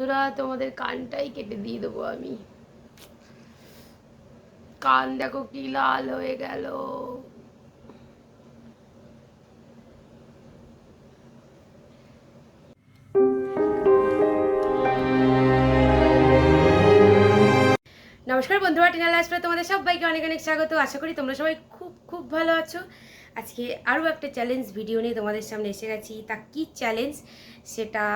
বন্ধুরা, তোমাদের কানটাই কেটে দিয়ে দেবো আমি। কান দেখো কি লাল হয়ে গেল। নমস্কার বন্ধুরা, টিনা লাইফস্টাইলে তোমাদের সবাইকে অনেক অনেক স্বাগত। আশা করি তোমরা সবাই খুব খুব ভালো আছো। আজকে আরও একটা চ্যালেঞ্জ ভিডিও নিয়ে তোমাদের সামনে এসে গেছি। তা কী চ্যালেঞ্জ সেটা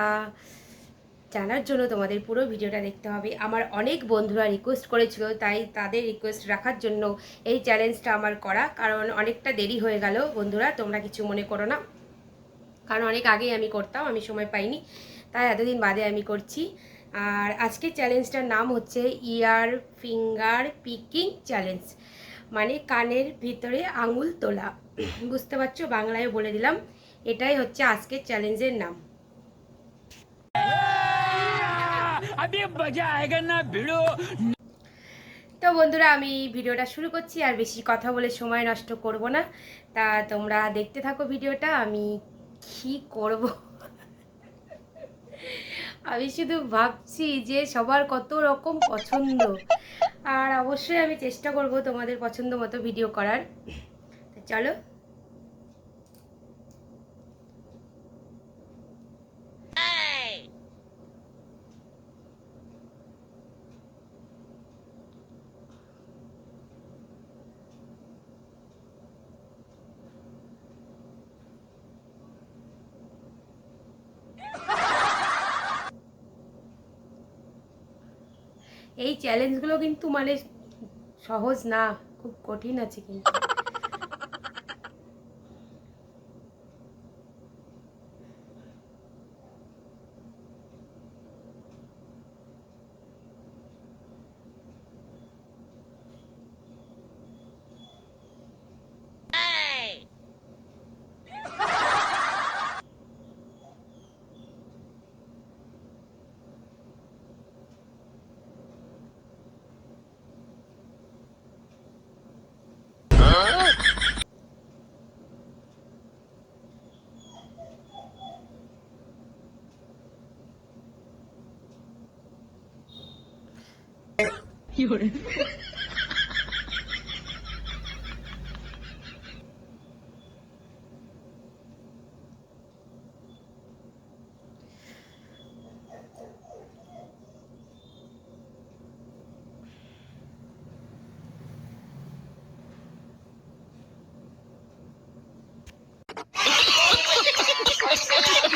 জানার জন্য তোমাদের পুরো ভিডিওটা দেখতে হবে। আমার অনেক বন্ধুরা রিকোয়েস্ট করেছিল, তাই তাদের রিকোয়েস্ট রাখার জন্য এই চ্যালেঞ্জটা আমার করা। কারণ অনেকটা দেরি হয়ে গেল, বন্ধুরা, তোমরা কিছু মনে করো না। কারণ অনেক আগেই আমি করতাম, আমি সময় পাইনি। তাই এতদিন বাদে আমি করছি। আর আজকের চ্যালেঞ্জটার নাম হচ্ছে ইয়ার ফিঙ্গার পিকিং চ্যালেঞ্জ মানে কানের ভিতরে আঙুল তোলা। বুঝতে পারছ? বাংলায় বলে দিলাম। এটাই হচ্ছে আজকের চ্যালেঞ্জের নাম। अभी मजा आएगा ना भिड़ो তো বন্ধুরা আমি ভিডিওটা শুরু করছি আর বেশি কথা বলে সময় নষ্ট করব না তা তোমরা দেখতে থাকো ভিডিওটা আমি কি করব আমি শুধু ভাবছি যে সবার কত রকম পছন্দ আর অবশ্যই আমি চেষ্টা করব তোমাদের পছন্দ মতো ভিডিও করার তো চলো এই চ্যালেঞ্জগুলো কিন্তু মানে সহজ না খুব কঠিন আছে কিন্তু। き俺 Ha ha ha!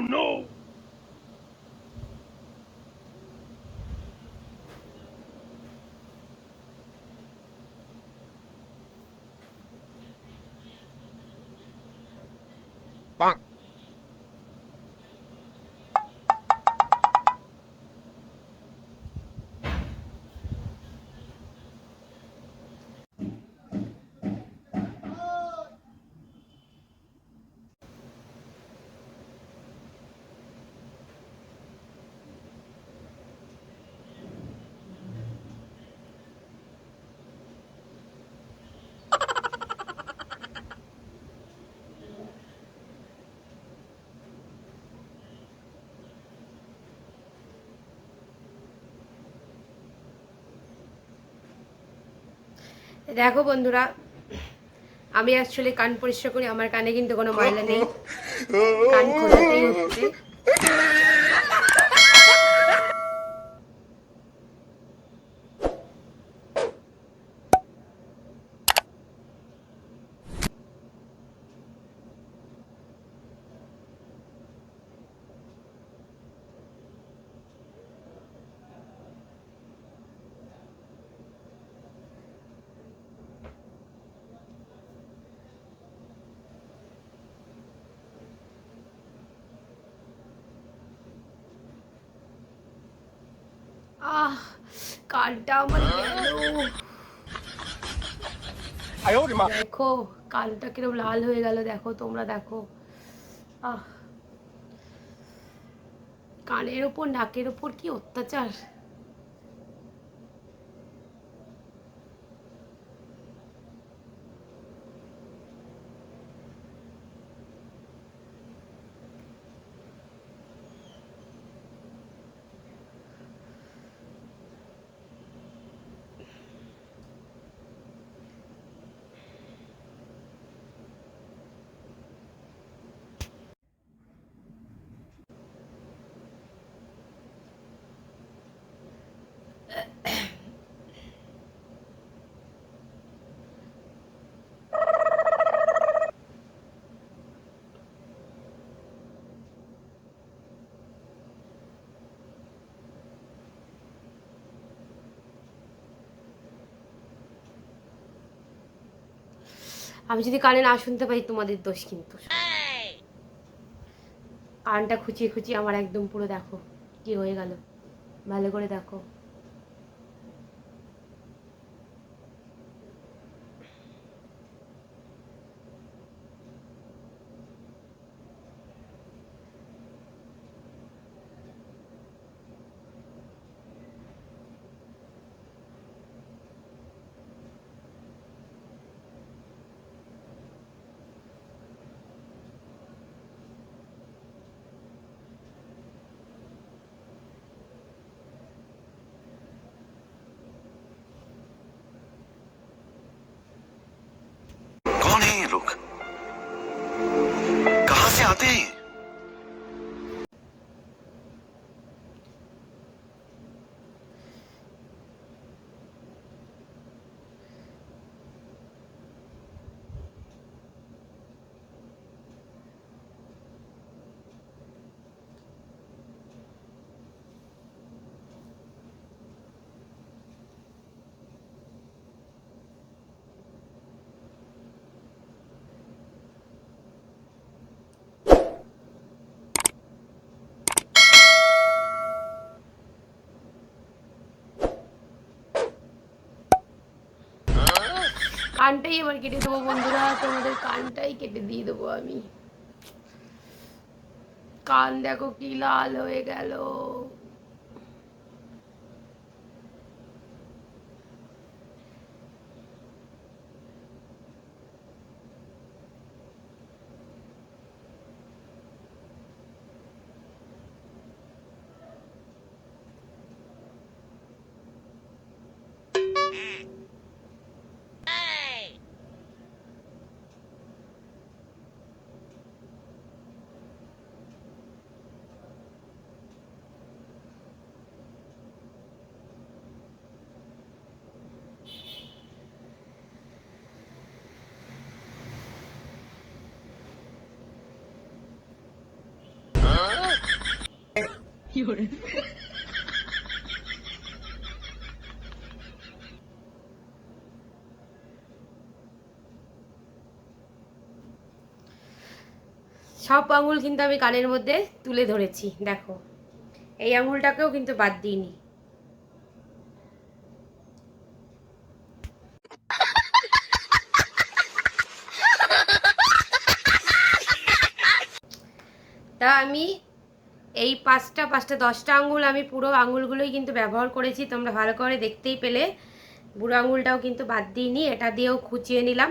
No! দেখো বন্ধুরা, আমি অ্যাকচুয়ালি কান পরিষ্কার করি, আমার কানে কিন্তু কোনো ময়লা নেই। কান খোলাতেই হচ্ছে। আহ কালটা আমার দেখো কালটা কিরম লাল হয়ে গেল দেখো তোমরা দেখো। আহ কানের ওপর নাকের ওপর কি অত্যাচার? আমি যদি কানে না শুনতে পারি তোমাদের দোষ কিন্তু। কানটা খুঁচিয়ে খুঁচিয়ে আমার একদম পুরো দেখো, কি হয়ে গেল। ভালো করে দেখো। tem. কানটাই এবার কেটে দেবো বন্ধুরা, তোমাদের কানটাই কেটে দিয়ে দেবো আমি। কান দেখো কি লাল হয়ে গেল। সব আঙুল কিন্তু আমি কানের মধ্যে তুলে ধরেছি, দেখো। এই আঙুলটাকেও কিন্তু বাদ দিইনি। তা আমি এই পাঁচটা পাঁচটা, দশটা আঙুল আমি পুরো আঙুলগুলোই কিন্তু ব্যবহার করেছি, তোমরা ভালো করে দেখতেই পেলে। বুড়ো আঙুলটাও কিন্তু বাদ দিইনি, এটা দিয়েও খুঁচিয়ে নিলাম।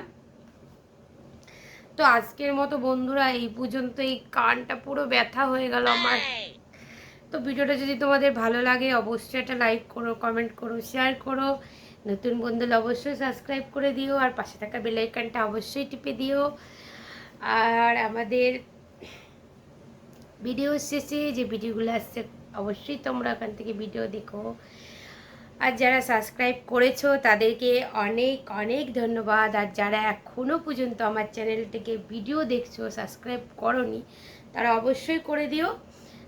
তো আজকের মতো বন্ধুরা, এই পর্যন্ত এই কানটা পুরো ব্যথা হয়ে গেল আমার। তো ভিডিওটা যদি তোমাদের ভালো লাগে, অবশ্যই একটা লাইক করো, কমেন্ট করো, শেয়ার করো। নতুন বন্ধুরা অবশ্যই সাবস্ক্রাইব করে দিও, আর পাশে থাকা বেলাইকানটা অবশ্যই টিপে দিও। আর আমাদের ভিডিও শেষে যে ভিডিওগুলো আসছে, অবশ্যই তোমরা ওখান থেকে ভিডিও দেখো। আর যারা সাবস্ক্রাইব করেছ, তাদেরকে অনেক অনেক ধন্যবাদ। আর যারা এখনও পর্যন্ত আমার চ্যানেলটিকে ভিডিও দেখছ সাবস্ক্রাইব করনি, তারা অবশ্যই করে দিও।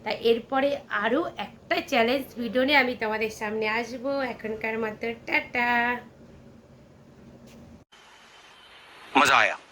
তা এরপরে আরও একটা চ্যালেঞ্জ ভিডিও নিয়ে আমি তোমাদের সামনে আসব। এখনকার মতো টাটা। মজা আয়া।